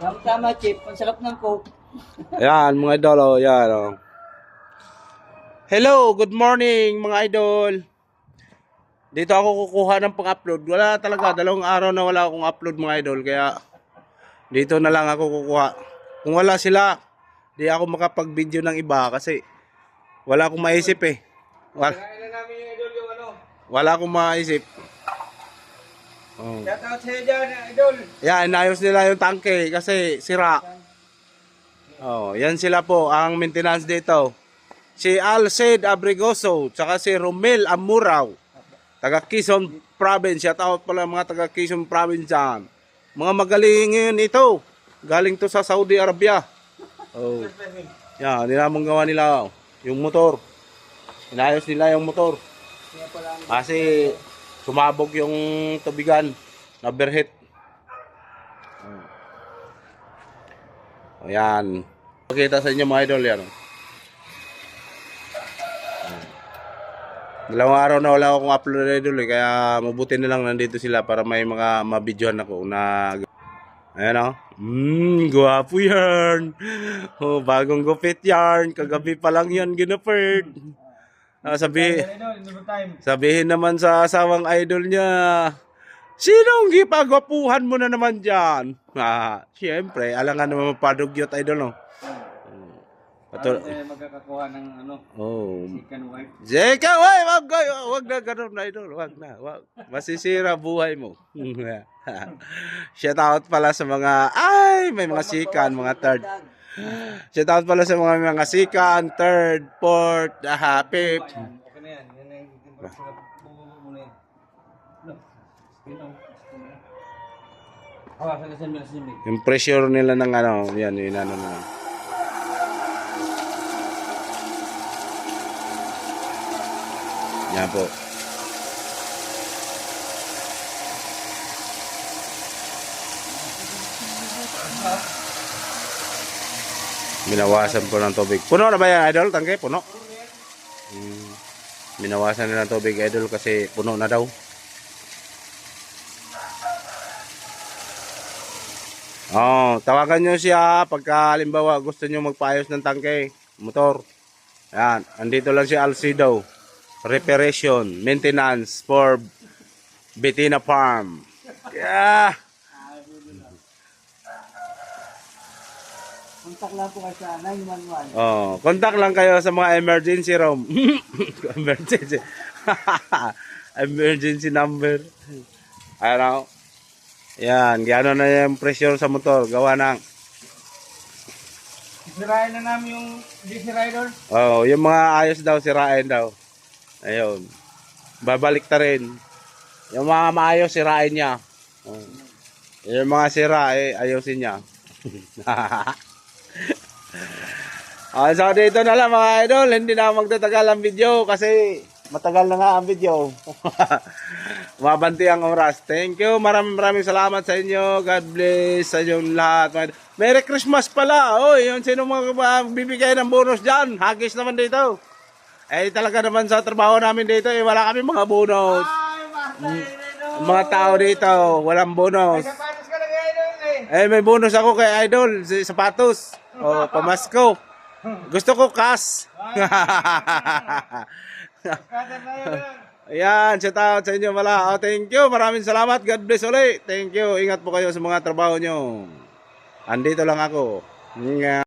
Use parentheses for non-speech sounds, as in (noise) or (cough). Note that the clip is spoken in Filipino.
Tama-tama, Chip. Ang sarap ng coke. Ayan, mga idol, oh, yan, oh. Hello, good morning, mga idol. Dito ako kukuha ng pang-upload. Wala talaga, dalawang araw na wala akong upload, mga idol. Kaya, dito na lang ako kukuha. Kung wala sila, di ako makapag-video ng iba kasi wala akong maisip eh. Wala, ano. wala akong maisip. Oh. Shout out sa'yo dyan, idol. Yan, inayos nila yung tangke kasi sira. Oh, yan sila po ang maintenance dito. Si Alcid Abrigoso, tsaka si Romel Amuraw. Taga Quezon Province. Shout out pala mga taga Quezon Province dyan. Mga magaling ngayon ito. Galing to sa Saudi Arabia. Oh. Yan, nilamang gawa nila yung motor. Inayos nila yung motor. Kasi sumabog yung tubigan na berhit. Oh. Ayan. Pakita sa inyo mga idol yan. oh. Dalawang araw na wala akong upload na idol eh, kaya mabuti na lang nandito sila para may mga mabidyohan ako na Ayan o. Mmm, gwapo yan. Oh, bagong gupit yan. Kagabi pa lang yan ginupert. Ah, sabi. Sabihin naman sa asawang idol niya, Sinong gipagwapuhan mo na naman dyan? Ah, siyempre, alangan naman mapadugyot idol, no? Patul- tayo magkakakuha ng ano, oh. chicken wife? Jeka, wag, wag, wag, na ganun, idol, wag na, wag. Masisira buhay mo. (laughs) Shout out pala sa mga, ay, may mga sikan, mga third. (gasps) Shout out pala sa mga mga sikan, third, fourth, ah, fifth. Okay na yan. Yan na yung bububo mo na yan. Ah, sa na sinimig. Yung pressure nila ng ano, yan, yun ano na. Yan po. Minawasan po ng tubig. Puno na ba yan, idol? Tangke, puno? Hmm. Minawasan nila ng tubig, idol, kasi puno na daw. Oh, tawagan nyo siya pagka halimbawa gusto nyo magpaayos ng tangke, motor. Yan, andito lang si Alcido. Reparation, maintenance for Betina Farm. Yeah. Contact lang po kayo sa 911. Oh, contact lang kayo sa mga emergency room. (laughs) emergency. (laughs) emergency number. Ano? Yan, gano'n na yung pressure sa motor. Gawa ng Sirain na namin yung DC Rider. Oh, yung mga ayos daw sirain daw. Ayun. Babalik ta rin. Yung mga maayos sirain niya. Oh. Yung mga sira eh ayusin niya. (laughs) Ah, so dito na lang mga idol, hindi na magtatagal ang video kasi matagal na nga ang video. (laughs) Mabanti ang oras. Thank you. Maraming maraming salamat sa inyo. God bless sa inyong lahat. Merry Christmas pala. Oy, yun sino mga bibigay ng bonus diyan? Hagis naman dito. Eh talaga naman sa trabaho namin dito eh wala kami mga bonus. Ay, mga tao dito, walang bonus. Idol eh. May bonus ako kay Idol, sapatos. Oh, pamasko. Gusto ko yun. (laughs) Ayan, shout out sa inyo mala. Oh, thank you. Maraming salamat. God bless ulit. Thank you. Ingat po kayo sa mga trabaho nyo. Andito lang ako. Nga.